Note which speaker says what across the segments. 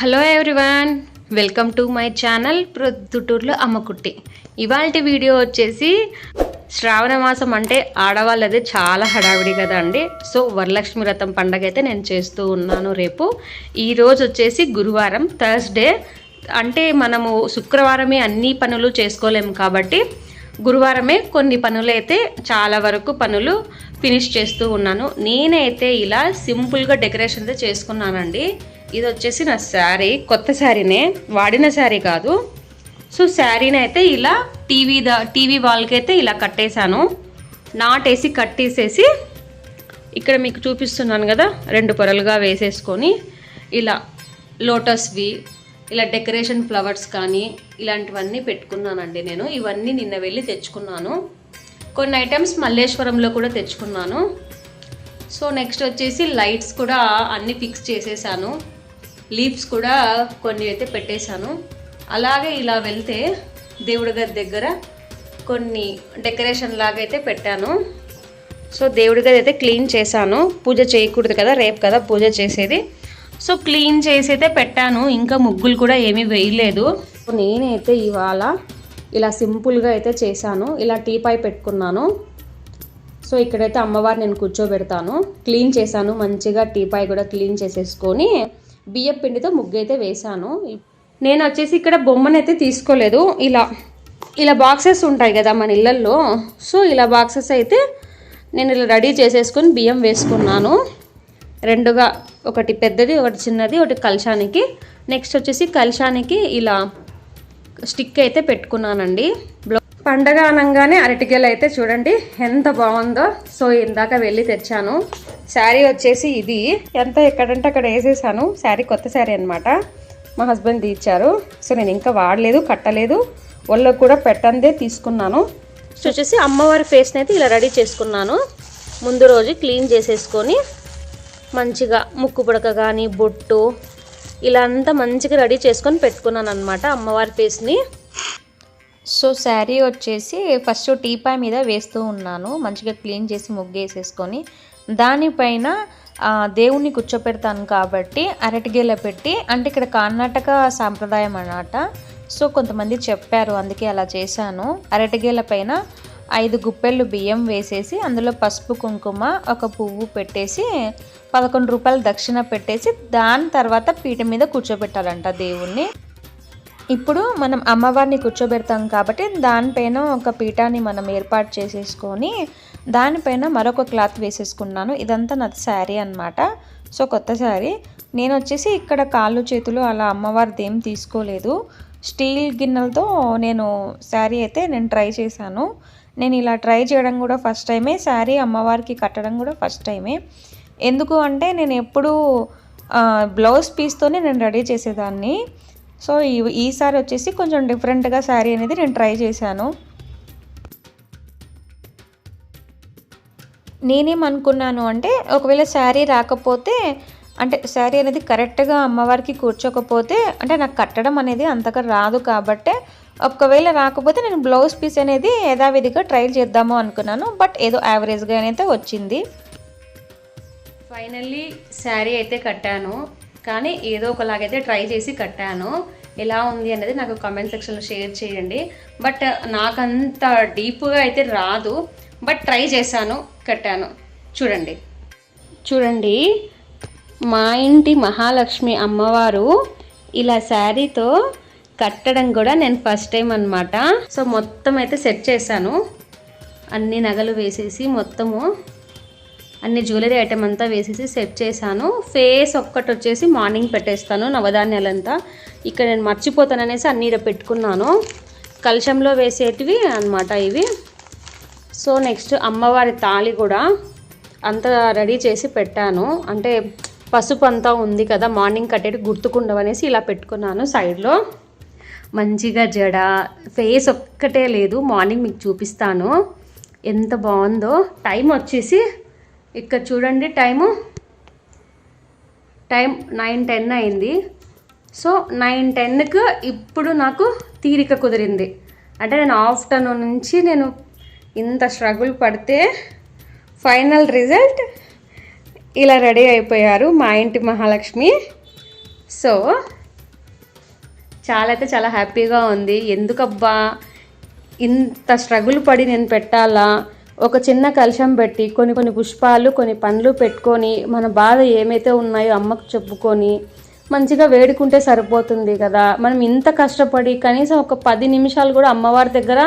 Speaker 1: Hello everyone welcome to my channel ప్రొద్దుటూరులో అమ్మకుట్టి. ఇవాళ video వచ్చేసి శ్రావణ మాసం అంటే ఆడవాళ్ళది చాలా హడావిడి కదా అండి. సో వరలక్ష్మి వ్రతం పండగ అయితే నేను చేస్తూ ఉన్నాను రేపు. ఈరోజు వచ్చేసి గురువారం థర్స్డే. అంటే మనము శుక్రవారమే అన్ని పనులు చేసుకోలేము కాబట్టి గురువారమే కొన్ని పనులు అయితే చాలా వరకు పనులు ఫినిష్ చేస్తూ ఉన్నాను. నేనైతే ఇలా సింపుల్గా డెకరేషన్ అయితే చేసుకున్నానండి. ఇది వచ్చేసి నా శారీ. కొత్త శారీనే వాడిన శారీ కాదు. సో శారీని అయితే ఇలా టీవీ ద టీవీ వాల్కి అయితే ఇలా కట్టేశాను. నాటేసి కట్టేసేసి ఇక్కడ మీకు చూపిస్తున్నాను కదా రెండు పొరలుగా వేసేసుకొని ఇలా లోటస్వి ఇలా డెకరేషన్ ఫ్లవర్స్ కానీ ఇలాంటివన్నీ పెట్టుకున్నానండి నేను. ఇవన్నీ నిన్న వెళ్ళి తెచ్చుకున్నాను. కొన్ని ఐటమ్స్ మల్లేశ్వరంలో కూడా తెచ్చుకున్నాను. సో నెక్స్ట్ వచ్చేసి లైట్స్ కూడా అన్నీ ఫిక్స్ చేసేసాను. లీవ్స్ కూడా కొన్ని అయితే పెట్టేశాను. అలాగే ఇలా వెళ్తే దేవుడి గది దగ్గర కొన్ని డెకరేషన్ లాగా అయితే పెట్టాను. సో దేవుడి గది అయితే క్లీన్ చేశాను. పూజ చేయకూడదు కదా రేపు కదా పూజ చేసేది. సో క్లీన్ చేసి అయితే పెట్టాను. ఇంకా ముగ్గులు కూడా ఏమీ వేయలేదు. సో నేనైతే ఇవాళ ఇలా సింపుల్గా అయితే చేశాను. ఇలా టీపాయ్ పెట్టుకున్నాను. సో ఇక్కడైతే అమ్మవారు నేను కూర్చోబెడతాను. క్లీన్ చేశాను. మంచిగా టీపాయ్ కూడా క్లీన్ చేసేసుకొని బియ్యం పిండితో ముగ్గు అయితే వేశాను. నేను వచ్చేసి ఇక్కడ బొమ్మనైతే తీసుకోలేదు. ఇలా ఇలా బాక్సెస్ ఉంటాయి కదా మన ఇళ్ళల్లో. సో ఇలా బాక్సెస్ అయితే నేను ఇలా రెడీ చేసేసుకొని బియ్యం వేసుకున్నాను. రెండుగా ఒకటి పెద్దది ఒకటి చిన్నది ఒకటి కలశానికి నెక్స్ట్ వచ్చేసి కలశానికి ఇలా స్టిక్ అయితే పెట్టుకున్నానండి. పండగ అనగానే అరటిగెలు అయితే చూడండి ఎంత బాగుందో. సో ఇందాక వెళ్ళి తెచ్చాను. శారీ వచ్చేసి ఇది. ఎంత ఎక్కడంటే అక్కడ వేసేసాను. శారీ కొత్త శారీ అనమాట మా హస్బెండ్ ఇచ్చారు సో నేను ఇంకా వాడలేదు కట్టలేదు. ఒళ్ళకు కూడా పెట్టందే తీసుకున్నాను. సో వచ్చేసి అమ్మవారి ఫేస్ని అయితే ఇలా రెడీ చేసుకున్నాను. ముందు రోజు క్లీన్ చేసేసుకొని మంచిగా ముక్కు పుడక కానీ బొట్టు ఇలా అంతా మంచిగా రెడీ చేసుకొని పెట్టుకున్నాను అనమాట అమ్మవారి ఫేస్ని సో శారీ వచ్చేసి ఫస్ట్ టీపాయ్ మీద వేస్తూ ఉన్నాను. మంచిగా క్లీన్ చేసి ముగ్గేసేసుకొని దానిపైన దేవుణ్ణి కూర్చోపెడతాను కాబట్టి అరటిగేల పెట్టి అంటే ఇక్కడ కర్ణాటక సాంప్రదాయం అన్నమాట. సో కొంతమంది చెప్పారు అందుకే అలా చేశాను. అరటిగేల పైన ఐదు గుప్పెళ్ళు బియ్యం వేసేసి అందులో పసుపు కుంకుమ ఒక పువ్వు పెట్టేసి పదకొండు రూపాయలు దక్షిణ పెట్టేసి దాని తర్వాత పీట మీద కూర్చోబెట్టాలంట దేవుణ్ణి. ఇప్పుడు మనం అమ్మవారిని కూర్చోబెడతాం కాబట్టి దానిపైన ఒక పీఠాన్ని మనం ఏర్పాటు చేసేసుకొని దానిపైన మరొక క్లాత్ వేసేసుకున్నాను. ఇదంతా నా శారీ అనమాట సో కొత్త శారీ. నేను వచ్చేసి ఇక్కడ కాళ్ళు చేతులు అలా అమ్మవారిది ఏం తీసుకోలేదు. స్టీల్ గిన్నెలతో నేను శారీ అయితే నేను ట్రై చేశాను. నేను ఇలా ట్రై చేయడం కూడా ఫస్ట్ టైమే. శారీ అమ్మవారికి కట్టడం కూడా ఫస్ట్ టైమే. ఎందుకు అంటే నేను ఎప్పుడూ బ్లౌజ్ పీస్తోనే నేను రెడీ చేసేదాన్ని. సో ఈ ఈసారి వచ్చేసి కొంచెం డిఫరెంట్గా శారీ అనేది నేను ట్రై చేశాను. నేనేమనుకున్నాను అంటే ఒకవేళ శారీ రాకపోతే అంటే శారీ అనేది కరెక్ట్గా అమ్మవారికి కూర్చోకపోతే అంటే నాకు కట్టడం అనేది అంతగా రాదు కాబట్టి ఒకవేళ రాకపోతే నేను బ్లౌజ్ పీస్ అనేది యథావిధిగా ట్రై చేద్దాము అనుకున్నాను. బట్ ఏదో యావరేజ్గా అయితే వచ్చింది. ఫైనల్లీ శారీ అయితే కట్టాను. కానీ ఏదో ఒకలాగైతే ట్రై చేసి కట్టాను. ఎలా ఉంది అనేది నాకు కామెంట్ సెక్షన్లో షేర్ చేయండి. బట్ uh, నాకంత డీప్గా అయితే రాదు. బట్ ట్రై చేశాను కట్టాను. చూడండి. చూడండి. మా ఇంటి మహాలక్ష్మి అమ్మవారు ఇలా శారీతో కట్టడం కూడా నేను ఫస్ట్ టైం అనమాట సో మొత్తం అయితే సెట్ చేశాను. అన్ని నగలు వేసేసి మొత్తము అన్ని జ్యువెలరీ ఐటమ్ అంతా వేసేసి సెట్ చేశాను. ఫేస్ ఒక్కటి వచ్చేసి మార్నింగ్ పెట్టేస్తాను నవధాన్యాలంతా. ఇక్కడ నేను మర్చిపోతాననేసి అన్ని పెట్టుకున్నాను. కలశంలో వేసేటివి అన్నమాట ఇవి. సో నెక్స్ట్ అమ్మవారి తాళి కూడా అంతా రెడీ చేసి పెట్టాను. అంటే పసుపు అంతా ఉంది కదా మార్నింగ్ కట్టేటి గుర్తుకుండవనేసి ఇలా పెట్టుకున్నాను సైడ్లో. మంచిగా జడ ఫేస్ ఒక్కటే లేదు మార్నింగ్ మీకు చూపిస్తాను. ఎంత బాగుందో. టైం వచ్చేసి ఇక్కడ చూడండి టైము. టైం నైన్ టెన్ అయింది. సో నైన్ టెన్కి ఇప్పుడు నాకు తీరిక కుదిరింది. అంటే నేను ఆఫ్టర్నూన్ నుంచి నేను ఇంత స్ట్రగుల్ పడితే ఫైనల్ రిజల్ట్ ఇలా రెడీ అయిపోయారు మా ఇంటి మహాలక్ష్మి. సో చాలా అయితే చాలా హ్యాపీగా ఉంది. ఎందుకబ్బా? ఇంత స్ట్రగుల్ పడి నేను పెట్టాలా? ఒక చిన్న కలశం పెట్టి కొన్ని కొన్ని పుష్పాలు కొన్ని పండ్లు పెట్టుకొని మన బాధ ఏమైతే ఉన్నాయో అమ్మకు చెప్పుకొని మంచిగా వేడుకుంటే సరిపోతుంది కదా. మనం ఇంత కష్టపడి కనీసం ఒక పది నిమిషాలు కూడా అమ్మవారి దగ్గర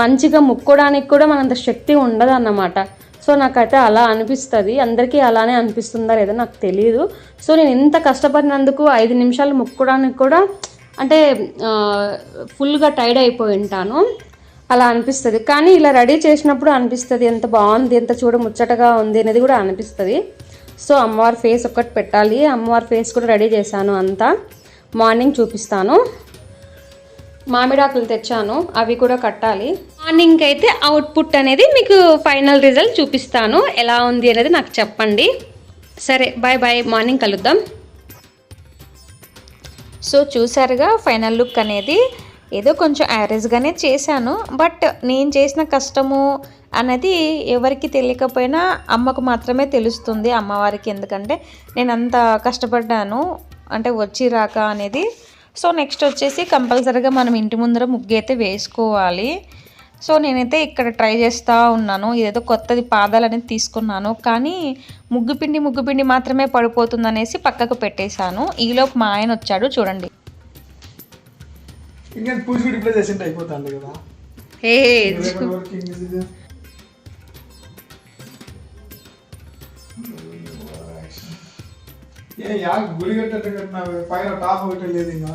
Speaker 1: మంచిగా ముక్కోడానికి కూడా మనంత శక్తి ఉండదు అన్నమాట సో నాకైతే అలా అనిపిస్తుంది. అందరికీ అలానే అనిపిస్తుందా లేదో నాకు తెలియదు సో నేను ఇంత కష్టపడినందుకు ఐదు నిమిషాలు ముక్కోడానికి కూడా అంటే ఫుల్గా టైర్డ్ అయిపోయి ఉంటాను. అలా అనిపిస్తుంది. కానీ ఇలా రెడీ చేసినప్పుడు అనిపిస్తుంది ఎంత బాగుంది ఎంత చూడ ముచ్చటగా ఉంది అనేది కూడా అనిపిస్తుంది. సో అమ్మవారి ఫేస్ ఒక్కటి పెట్టాలి. అమ్మవారి ఫేస్ కూడా రెడీ చేశాను అంతా. మార్నింగ్ చూపిస్తాను. మామిడాకులు తెచ్చాను. అవి కూడా కట్టాలి. మార్నింగ్ అయితే అవుట్పుట్ అనేది మీకు ఫైనల్ రిజల్ట్ చూపిస్తాను. ఎలా ఉంది అనేది నాకు చెప్పండి. సరే బాయ్ బాయ్. మార్నింగ్ కలుద్దాం.
Speaker 2: సో చూసారుగా ఫైనల్ లుక్ అనేది. ఏదో కొంచెం యావరేజ్గానే చేశాను బట్ నేను చేసిన కష్టము అనేది ఎవరికి తెలియకపోయినా అమ్మకు మాత్రమే తెలుస్తుంది అమ్మవారికి ఎందుకంటే నేను అంత కష్టపడ్డాను అంటే వచ్చి రాక అనేది. సో నెక్స్ట్ వచ్చేసి కంపల్సరీగా మనం ఇంటి ముందర ముగ్గు అయితే వేసుకోవాలి. సో నేనైతే ఇక్కడ ట్రై చేస్తూ ఉన్నాను ఇదేదో కొత్తది పాదాలు అనేది తీసుకున్నాను కానీ ముగ్గుపిండి ముగ్గుపిండి మాత్రమే పడిపోతుంది అనేసి పక్కకు పెట్టేశాను. ఈలోపు మా ఆయన వచ్చాడు చూడండి.
Speaker 3: ఇంకా పూజ కూడా ఇప్పుడే చేసింటే అయిపోతాండి కదా.
Speaker 1: ఏ
Speaker 3: రేపటి వరకు ఇంక ఇది. ఏ యా గుడి కట్టట్టు కట్టినావు పైన టాప్ ఒకటి లేదు ఇంకా.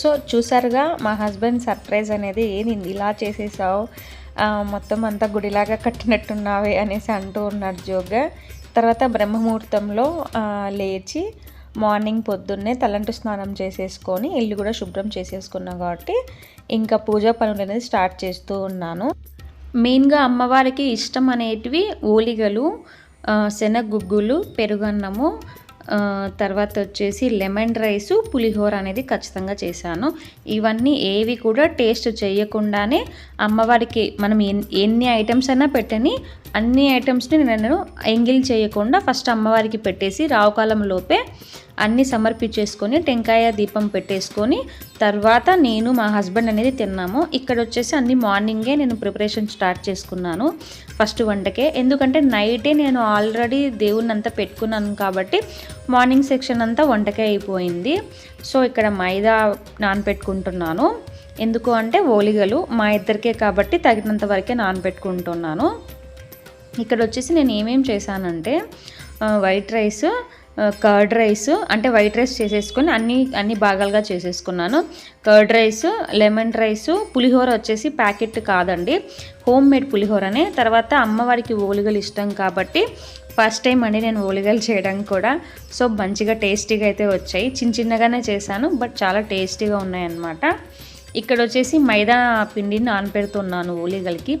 Speaker 2: సో చూసారుగా మా హస్బెండ్ సర్ప్రైజ్ అనేది నేను ఇలా చేసేసావు. మొత్తం అంతా గుడిలాగా కట్టినట్టున్నావే అనేసి అంటూ ఉన్నాడు జోగ్గా తర్వాత బ్రహ్మముహూర్తంలో లేచి మార్నింగ్ పొద్దున్నే తలంటు స్నానం చేసేసుకొని ఇల్లు కూడా శుభ్రం చేసేసుకున్నాం కాబట్టి ఇంకా పూజా పనులు అనేది స్టార్ట్ చేస్తూ ఉన్నాను.
Speaker 1: మెయిన్గా అమ్మవారికి ఇష్టం అనేటివి ఓలిగలు శనగ గుగ్గులు పెరుగన్నము తర్వాత వచ్చేసి లెమన్ రైసు పులిహోర అనేది ఖచ్చితంగా చేశాను. ఇవన్నీ ఏవి కూడా టేస్ట్ చేయకుండానే అమ్మవారికి మనం ఎన్ని ఐటమ్స్ అయినా పెట్టని అన్ని ఐటమ్స్ని నేను ఎంగిల్ చేయకుండా ఫస్ట్ అమ్మవారికి పెట్టేసి రావుకాలం లోపే అన్నీ సమర్పించేసుకొని టెంకాయ దీపం పెట్టేసుకొని తర్వాత నేను మా హస్బెండ్ అనేది తిన్నాము. ఇక్కడ వచ్చేసి అన్ని మార్నింగే నేను ప్రిపరేషన్ స్టార్ట్ చేసుకున్నాను. ఫస్ట్ వంటకే. ఎందుకంటే నైటే నేను ఆల్రెడీ దేవుని అంతా పెట్టుకున్నాను కాబట్టి మార్నింగ్ సెక్షన్ అంతా వంటకే అయిపోయింది. సో ఇక్కడ మైదా నానపెట్టుకుంటున్నాను. ఎందుకు అంటే ఓలిగలు మా ఇద్దరికే కాబట్టి తగినంత వరకే నానపెట్టుకుంటున్నాను. ఇక్కడ వచ్చేసి నేను ఏమేం చేశానంటే వైట్ రైస్ కర్డ్ రైస్ అంటే వైట్ రైస్ చేసేసుకొని అన్ని అన్ని భాగాలుగా చేసేసుకున్నాను. కర్డ్ రైస్ లెమన్ రైస్ పులిహోర వచ్చేసి ప్యాకెట్ కాదండి. హోమ్ మేడ్ పులిహోరనే. తర్వాత అమ్మవారికి ఓలిగలు ఇష్టం కాబట్టి ఫస్ట్ టైం అండి నేను ఓలిగలు చేయడం కూడా. సో మంచిగా టేస్టీగా అయితే వచ్చాయి. చిన్న చిన్నగానే చేశాను బట్ చాలా టేస్టీగా ఉన్నాయన్నమాట. ఇక్కడ వచ్చేసి మైదా పిండిని నానపెడుతున్నాను ఓలిగలకి.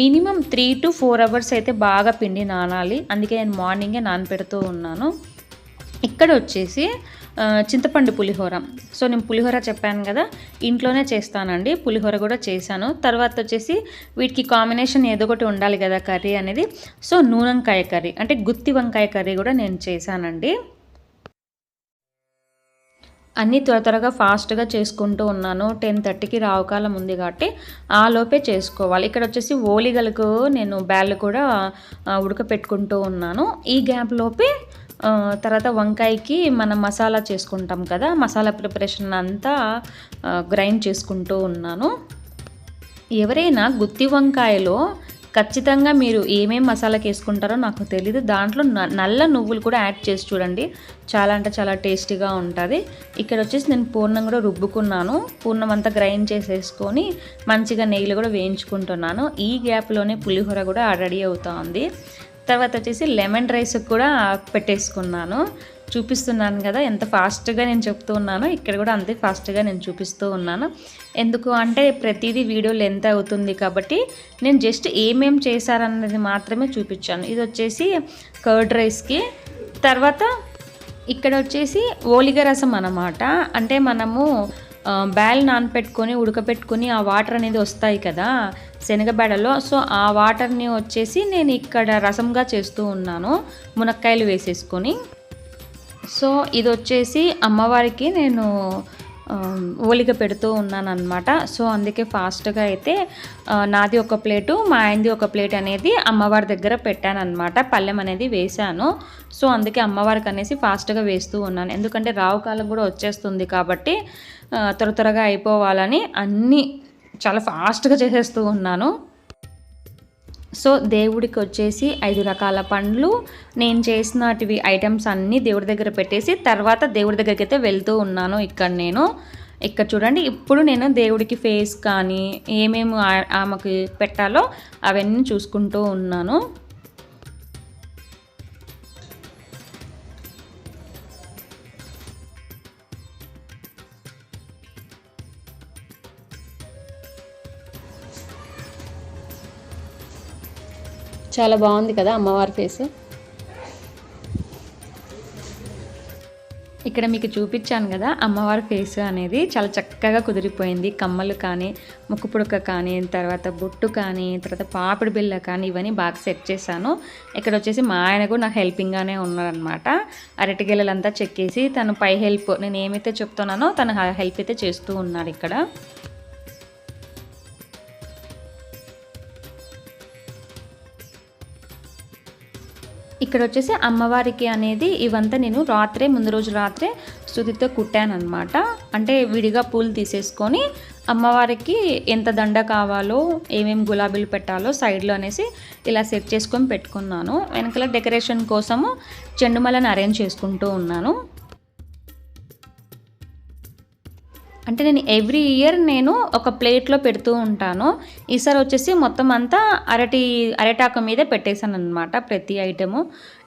Speaker 1: Minimum three to four hours అయితే బాగా పిండి నానాలి. అందుకే నేను మార్నింగే నానపెడుతూ ఉన్నాను. ఇక్కడ వచ్చేసి చింతపండు పులిహోర. సో నేను పులిహోర చెప్పాను కదా ఇంట్లోనే చేస్తానండి. పులిహోర కూడా చేశాను. తర్వాత వచ్చేసి వీటికి కాంబినేషన్ ఏదో ఒకటి ఉండాలి కదా కర్రీ అనేది. సో నూనెంకాయ కర్రీ అంటే గుత్తి వంకాయ కర్రీ కూడా నేను చేశానండి. అన్నీ త్వర త్వరగా ఫాస్ట్గా చేసుకుంటూ ఉన్నాను. టెన్ థర్టీకి రావుకాలం ఉంది కాబట్టి ఆ లోపే చేసుకోవాలి. ఇక్కడ వచ్చేసి ఓలిగలకు నేను బ్యాళ్ళు కూడా ఉడకపెట్టుకుంటూ ఉన్నాను. ఈ గ్యాప్ లోపే తర్వాత వంకాయకి మనం మసాలా చేసుకుంటాం కదా మసాలా ప్రిపరేషన్ అంతా గ్రైండ్ చేసుకుంటూ ఉన్నాను. ఎవరైనా గుత్తి వంకాయలో ఖచ్చితంగా మీరు ఏమేం మసాలాకి వేసుకుంటారో నాకు తెలీదు. దాంట్లో న- నల్ల నువ్వులు కూడా యాడ్ చేసి చూడండి. చాలా అంటే చాలా టేస్టీగా ఉంటుంది. ఇక్కడ వచ్చేసి నేను పూర్ణం కూడా రుబ్బుకున్నాను. పూర్ణం అంతా గ్రైండ్ చేసేసుకొని మంచిగా నెయ్యిలు కూడా వేయించుకుంటున్నాను. ఈ గ్యాప్లోనే పులిహోర కూడా రెడీ అవుతా ఉంది. తర్వాత వచ్చేసి లెమన్ రైస్ కూడా పెట్టేసుకున్నాను. చూపిస్తున్నాను కదా ఎంత ఫాస్ట్గా నేను చెప్తూ ఉన్నానో ఇక్కడ కూడా అంతే ఫాస్ట్గా నేను చూపిస్తూ ఉన్నాను. ఎందుకు అంటే ప్రతిదీ వీడియో లెంత్ అవుతుంది కాబట్టి నేను జస్ట్ ఏమేం చేశారన్నది మాత్రమే చూపించాను. ఇది వచ్చేసి కర్డ్ రైస్కి. తర్వాత ఇక్కడ వచ్చేసి ఓలిగ రసం అన్నమాట. అంటే మనము బ్యాల్ నానపెట్టుకొని ఉడకపెట్టుకొని ఆ వాటర్ అనేది వస్తాయి కదా శనగబెడలో సో ఆ వాటర్ని వచ్చేసి నేను ఇక్కడ రసంగా చేస్తూ ఉన్నాను మునక్కాయలు వేసేసుకొని. సో ఇది వచ్చేసి అమ్మవారికి నేను ఓలిక పెడుతూ ఉన్నాను అనమాట సో అందుకే ఫాస్ట్గా అయితే నాది ఒక ప్లేటు మా ఆయనది ఒక ప్లేట్ అనేది అమ్మవారి దగ్గర పెట్టాను అనమాట పళ్ళెం అనేది వేశాను. సో అందుకే అమ్మవారికి అనేసి ఫాస్ట్గా వేస్తూ ఉన్నాను. ఎందుకంటే రావు కాలం కూడా వచ్చేస్తుంది కాబట్టి త్వర త్వరగా అయిపోవాలని అన్నీ చాలా ఫాస్ట్గా చేసేస్తూ ఉన్నాను. సో దేవుడికి వచ్చేసి ఐదు రకాల పండ్లు. నేను చేసినటివి ఐటమ్స్ అన్నీ దేవుడి దగ్గర పెట్టేసి తర్వాత దేవుడి దగ్గరికి అయితే వెళ్తూ ఉన్నాను ఇక్కడ నేను. ఇక్కడ చూడండి ఇప్పుడు నేను దేవుడికి ఫేస్ కానీ ఏమేమి ఆమెకి పెట్టాలో అవన్నీ చూసుకుంటూ ఉన్నాను.
Speaker 4: చాలా బాగుంది కదా అమ్మవారి ఫేస్.
Speaker 1: ఇక్కడ మీకు చూపించాను కదా అమ్మవారి ఫేస్ అనేది చాలా చక్కగా కుదిరిపోయింది. కమ్మలు కానీ ముక్కు పుడక కానీ తర్వాత బొట్టు కానీ తర్వాత పాపిడి బిళ్ళ కానీ ఇవన్నీ బాగా సెట్ చేశాను. ఇక్కడ వచ్చేసి మా ఆయన కూడా నాకు హెల్పింగ్గానే ఉన్నారనమాట అరటిగెలలంతా చెక్కేసి తను పై హెల్ప్ నేను ఏమైతే చెప్తున్నానో తను హెల్ప్ అయితే చేస్తూ ఉన్నాడు ఇక్కడ. ఇక్కడ వచ్చేసి అమ్మవారికి అనేది ఇవంతా నేను రాత్రే ముందు రోజు రాత్రే శృతితో కుట్టాను అనమాట అంటే విడిగా పూలు తీసేసుకొని అమ్మవారికి ఎంత దండ కావాలో ఏమేమి గులాబీలు పెట్టాలో సైడ్లో అనేసి ఇలా సెట్ చేసుకొని పెట్టుకున్నాను. వెనకాల డెకరేషన్ కోసము చెండుమలని అరేంజ్ చేసుకుంటూ ఉన్నాను. అంటే నేను ఎవ్రీ ఇయర్ నేను ఒక ప్లేట్లో పెడుతూ ఉంటాను. ఈసారి వచ్చేసి మొత్తం అంతా అరటి అరటాకు మీదే పెట్టేశాను అనమాట ప్రతి ఐటము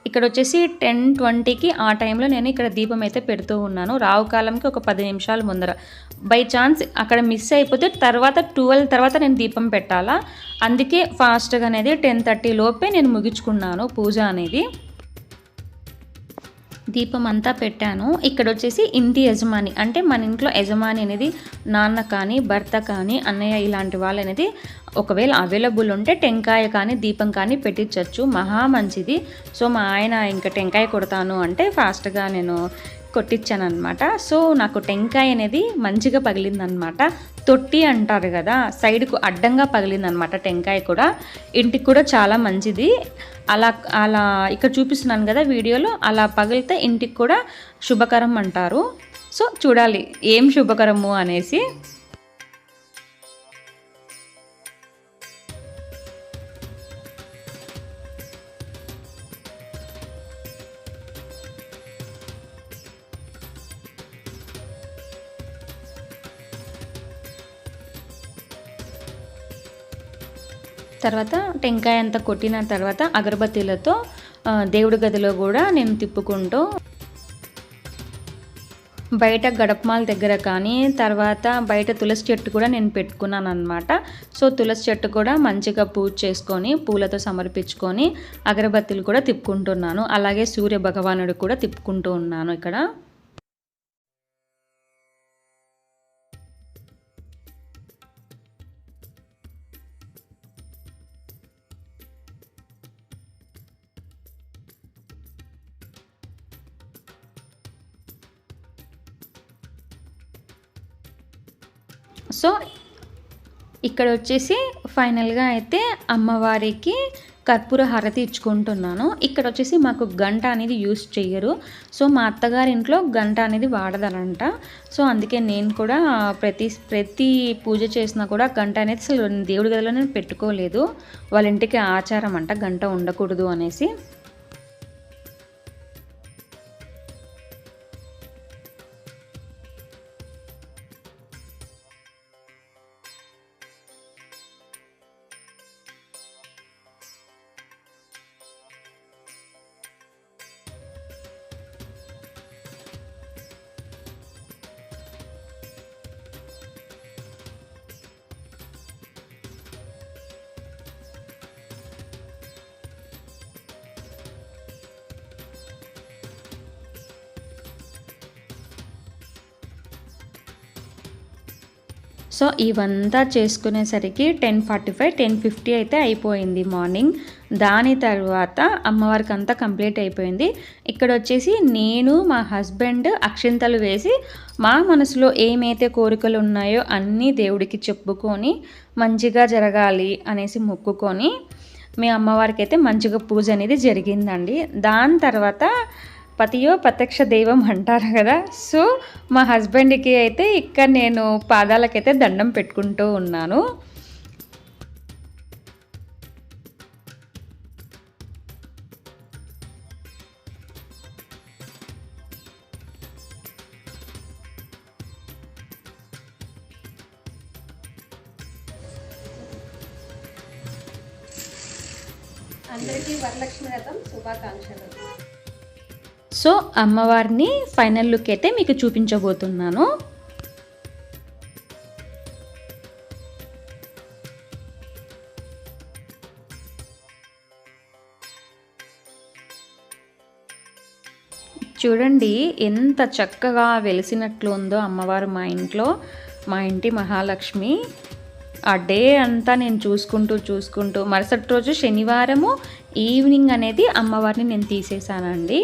Speaker 1: ఇక్కడ వచ్చేసి టెన్ ట్వంటీకి ఆ టైంలో నేను ఇక్కడ దీపం అయితే పెడుతూ ఉన్నాను. రావు కాలంకి ఒక పది నిమిషాలు ముందర. బై ఛాన్స్ అక్కడ మిస్ అయిపోతే తర్వాత ట్వెల్వ్ తర్వాత నేను దీపం పెట్టాలా? అందుకే ఫాస్ట్గా అనేది టెన్ థర్టీ లోపే నేను ముగించుకున్నాను పూజ అనేది. దీపం అంతా పెట్టాను. ఇక్కడ వచ్చేసి ఇంటి యజమాని అంటే మన ఇంట్లో యజమాని అనేది నాన్న కానీ భర్త కానీ అన్నయ్య ఇలాంటి వాళ్ళు అనేది ఒకవేళ అవైలబుల్ ఉంటే టెంకాయ కానీ దీపం కానీ పెట్టించవచ్చు మహా మంచిది. సో మా ఆయన ఇంకా టెంకాయ కొడతాను అంటే ఫాస్ట్గా నేను కొట్టించాను అనమాట సో నాకు టెంకాయ అనేది మంచిగా పగిలిందనమాట తొట్టి అంటారు కదా సైడ్కు అడ్డంగా పగిలిందనమాట టెంకాయ కూడా. ఇంటికి కూడా చాలా మంచిది. అలా అలా ఇక్కడ చూపిస్తున్నాను కదా వీడియోలో అలా పగిలితే ఇంటికి కూడా శుభకరం అంటారు. సో చూడాలి ఏం శుభకరము అనేసి. తర్వాత టెంకాయ అంతా కొట్టిన తర్వాత అగరబత్తీలతో దేవుడి గదిలో కూడా నేను తిప్పుకుంటూ బయట గడపమాల దగ్గర కానీ తర్వాత బయట తులసి చెట్టు కూడా నేను పెట్టుకున్నాను అనమాట సో తులసి చెట్టు కూడా మంచిగా పూజ చేసుకొని పూలతో సమర్పించుకొని అగరబత్తీలు కూడా తిప్పుకుంటున్నాను. అలాగే సూర్య భగవానుడు కూడా తిప్పుకుంటూ ఉన్నాను ఇక్కడ. సో ఇక్కడ వచ్చేసి ఫైనల్గా అయితే అమ్మవారికి కర్పూర హారతి ఇచ్చుకుంటున్నాను. ఇక్కడ వచ్చేసి మాకు గంట అనేది యూస్ చెయ్యరు. సో మా అత్తగారి ఇంట్లో గంట అనేది వాడదనంట. సో అందుకే నేను కూడా ప్రతి ప్రతి పూజ చేసినా కూడా గంట అనేది అసలు దేవుడి గదిలో నేను పెట్టుకోలేదు. వాళ్ళ ఇంటికి ఆచారం అంట గంట ఉండకూడదు అనేసి. సో ఇవంతా చేసుకునేసరికి ten forty five ten fifty అయితే అయిపోయింది మార్నింగ్. దాని తర్వాత అమ్మవారికి అంతా కంప్లీట్ అయిపోయింది. ఇక్కడ వచ్చేసి నేను మా హస్బెండ్ అక్షింతలు వేసి మా మనసులో ఏమైతే కోరికలు ఉన్నాయో అన్నీ దేవుడికి చెప్పుకొని మంచిగా జరగాలి అనేసి మొక్కుకొని మీ అమ్మవారికి అయితే మంచిగా పూజ అనేది జరిగిందండి. దాని తర్వాత పతియో ప్రత్యక్ష దైవం అంటారు కదా. సో మా హస్బెండ్కి అయితే ఇక్కడ నేను పాదాలకైతే దండం పెట్టుకుంటూ ఉన్నాను.
Speaker 4: అందరికీ వరలక్ష్మి రథం శుభాకాంక్షలు.
Speaker 1: సో అమ్మవారిని ఫైనల్ లుక్ అయితే మీకు చూపించబోతున్నాను. చూడండి ఎంత చక్కగా వెలిసినట్లు ఉందో అమ్మవారు మా ఇంట్లో మా ఇంటి మహాలక్ష్మి. ఆ డే అంతా నేను చూసుకుంటూ చూసుకుంటూ మరుసటి రోజు శనివారము ఈవినింగ్ అనేది అమ్మవారిని నేను తీసేసానండి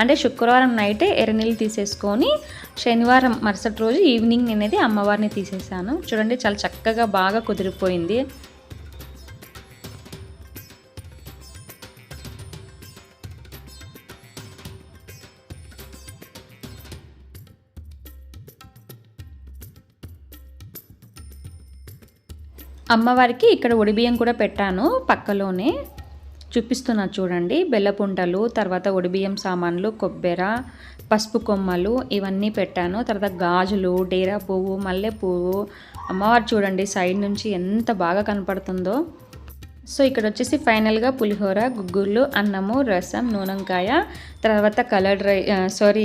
Speaker 1: అంటే శుక్రవారం నైటే ఎర్రనీళ్ళు తీసేసుకొని శనివారం మరుసటి రోజు ఈవినింగ్ అనేది అమ్మవారిని తీసేసాను చూడండి చాలా చక్కగా బాగా కుదిరిపోయింది. అమ్మవారికి ఇక్కడ ఒడిబియ్యం కూడా పెట్టాను పక్కలోనే. చూపిస్తున్నా చూడండి. బెల్లపుంటలు తర్వాత ఒడిబియ్యం సామాన్లు కొబ్బెర పసుపు కొమ్మలు ఇవన్నీ పెట్టాను. తర్వాత గాజులు డేరా పువ్వు మల్లె పువ్వు. అమ్మవారు చూడండి సైడ్ నుంచి ఎంత బాగా కనపడుతుందో. సో ఇక్కడ వచ్చేసి ఫైనల్గా పులిహోర గుగ్గుళ్ళు అన్నము రసం నూనెంకాయ తర్వాత కలర్డ్ రై సారీ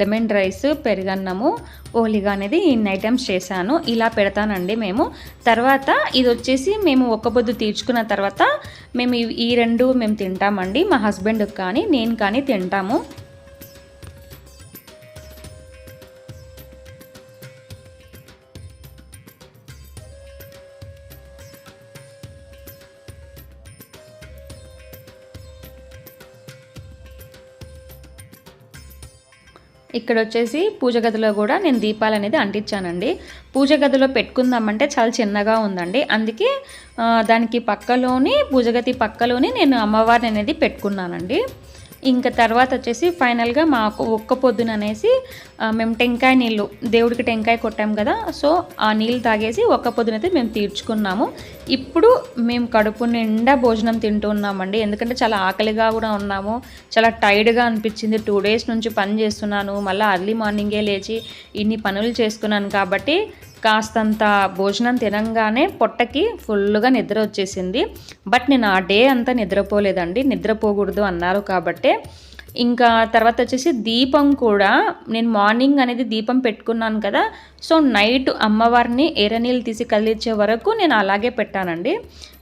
Speaker 1: లెమన్ రైస్ పెరుగన్నము ఓలిగా అనేది ఇన్ని ఐటమ్స్ చేశాను. ఇలా పెడతానండి మేము. తర్వాత ఇది వచ్చేసి మేము ఒక్క పొద్దు తీర్చుకున్న తర్వాత మేము ఈ రెండు మేము తింటామండి. మా హస్బెండ్కి కానీ నేను కానీ తింటాము. ఇక్కడ వచ్చేసి పూజ గదిలో కూడా నేను దీపాలు అనేది అంటించానండి. పూజ గదిలో పెట్టుకుందామంటే చాలా చిన్నగా ఉందండి. అందుకే దానికి పక్కలోని పూజ గది పక్కలోని నేను అమ్మవారిని అనేది పెట్టుకున్నానండి. ఇంకా తర్వాత వచ్చేసి ఫైనల్గా మాకు ఒక్క పొద్దున అనేసి మేము టెంకాయ నీళ్ళు దేవుడికి టెంకాయ కొట్టాం కదా సో ఆ నీళ్ళు తాగేసి ఒక్క పొద్దునైతే మేము తీర్చుకున్నాము. ఇప్పుడు మేము కడుపు నిండా భోజనం తింటున్నామండి ఎందుకంటే చాలా ఆకలిగా కూడా ఉన్నాము. చాలా టైర్డ్గా అనిపించింది. టూ డేస్ నుంచి పని చేస్తున్నాను. మళ్ళీ అర్లీ మార్నింగే లేచి ఇన్ని పనులు చేసుకున్నాను కాబట్టి కాస్తంత భోజనం తినంగానే పొట్టకి ఫుల్గా నిద్ర వచ్చేసింది. బట్ నేను ఆ డే అంతా నిద్రపోలేదండి. నిద్రపోకూడదు అన్నారు కాబట్టే. ఇంకా తర్వాత వచ్చేసి దీపం కూడా నేను మార్నింగ్ అనేది దీపం పెట్టుకున్నాను కదా. సో నైట్ అమ్మవారిని ఎర్రనీళ్ళు తీసి కదిలించే వరకు నేను అలాగే పెట్టానండి.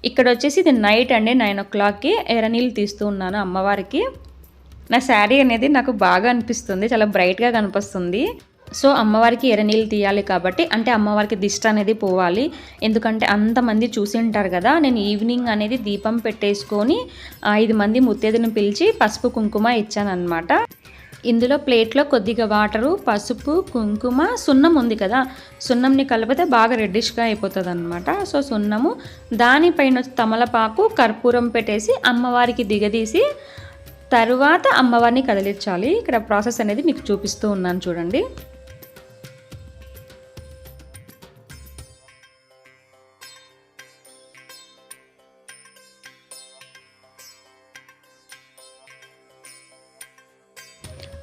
Speaker 1: ఇక్కడ వచ్చేసి ఇది నైట్ అండి. నైన్ ఓ క్లాక్కి ఎర్రనీళ్ళు తీస్తూ ఉన్నాను అమ్మవారికి. నా శారీ అనేది నాకు బాగా అనిపిస్తుంది. చాలా బ్రైట్గా కనిపిస్తుంది. సో అమ్మవారికి ఎర్రనీళ్ళు తీయాలి కాబట్టి అంటే అమ్మవారికి దిష్ట అనేది పోవాలి. ఎందుకంటే అంతమంది చూసి ఉంటారు కదా నేను ఈవినింగ్ అనేది దీపం పెట్టేసుకొని ఐదు మంది ముత్తేదిని పిలిచి పసుపు కుంకుమ ఇచ్చాను అనమాట ఇందులో ప్లేట్లో కొద్దిగా వాటరు పసుపు కుంకుమ సున్నం ఉంది కదా సున్నంని కలిపితే బాగా రెడ్డిష్గా అయిపోతుంది అనమాట సో సున్నము దానిపైన తమలపాకు కర్పూరం పెట్టేసి అమ్మవారికి దిగదీసి తరువాత అమ్మవారిని కదిలించాలి. ఇక్కడ ప్రాసెస్ అనేది మీకు చూపిస్తూ ఉన్నాను చూడండి.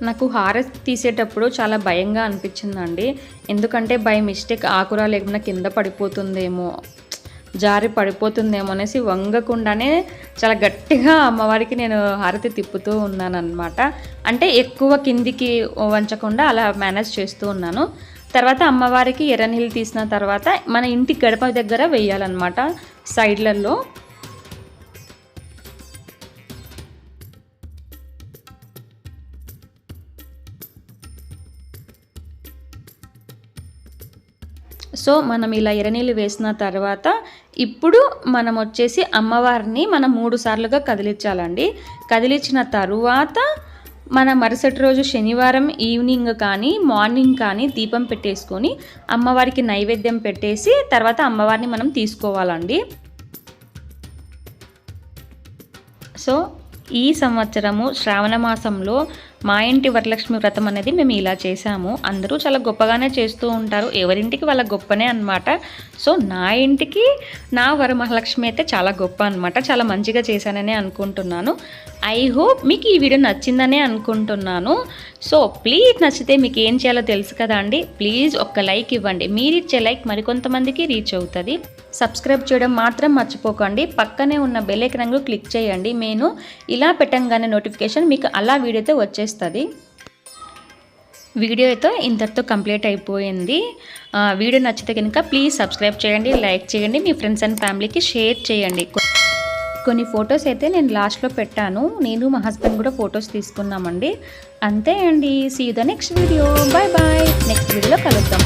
Speaker 1: నాకు హారతి తీసేటప్పుడు చాలా భయంగా అనిపించిందండి. ఎందుకంటే బై మిస్టేక్ ఆకుర లేకుండా కింద పడిపోతుందేమో జారి పడిపోతుందేమో అనేసి వంగకుండానే చాలా గట్టిగా అమ్మవారికి నేను హారతి తిప్పుతూ ఉన్నాను అనమాట అంటే ఎక్కువ కిందికి వంచకుండా అలా మేనేజ్ చేస్తూ ఉన్నాను. తర్వాత అమ్మవారికి ఎర్రనీళ్ళు తీసిన తర్వాత మన ఇంటి గడప దగ్గర వేయాలన్నమాట సైడ్లలో. సో మనం ఇలా ఎర్రనీళ్ళు వేసిన తర్వాత ఇప్పుడు మనం వచ్చేసి అమ్మవారిని మనం మూడు సార్లుగా కదిలించాలండి. కదిలించిన తరువాత మన మరుసటి రోజు శనివారం ఈవినింగ్ కానీ మార్నింగ్ కానీ దీపం పెట్టేసుకొని అమ్మవారికి నైవేద్యం పెట్టేసి తర్వాత అమ్మవారిని మనం తీసుకోవాలండి. సో ఈ సంవత్సరము శ్రావణ మాసంలో మా ఇంటి వరలక్ష్మి వ్రతం అనేది మేము ఇలా చేసాము అందరూ చాలా గొప్పగానే చేస్తూ ఉంటారు. ఎవరింటికి వాళ్ళ గొప్పనే అనమాట సో నా ఇంటికి నా వరమహాలక్ష్మి అయితే చాలా గొప్ప అనమాట చాలా మంచిగా చేశానని అనుకుంటున్నాను. ఐ హోప్ మీకు ఈ వీడియో నచ్చిందనే అనుకుంటున్నాను. సో ప్లీజ్ నచ్చితే మీకు ఏం చేయాలో తెలుసు కదా అండి. ప్లీజ్ ఒక్క లైక్ ఇవ్వండి. మీరు ఇచ్చే లైక్ మరికొంతమందికి రీచ్ అవుతుంది. సబ్స్క్రైబ్ చేయడం మాత్రం మర్చిపోకండి. పక్కనే ఉన్న బెల్ రంగు క్లిక్ చేయండి. నేను ఇలా పెట్టంగానే నోటిఫికేషన్ మీకు అలా వీడియోతో వచ్చేస్తుంది. వీడియో అయితే ఇంతటితో కంప్లీట్ అయిపోయింది. వీడియో నచ్చితే కనుక ప్లీజ్ సబ్స్క్రైబ్ చేయండి లైక్ చేయండి మీ ఫ్రెండ్స్ అండ్ ఫ్యామిలీకి షేర్ చేయండి. కొన్ని ఫొటోస్ అయితే నేను లాస్ట్లో పెట్టాను. నేను మా హస్బెండ్ కూడా ఫొటోస్ తీసుకున్నామండి. అంతే అండి. See the next video bye bye next వీడియోలో కలుద్దాం.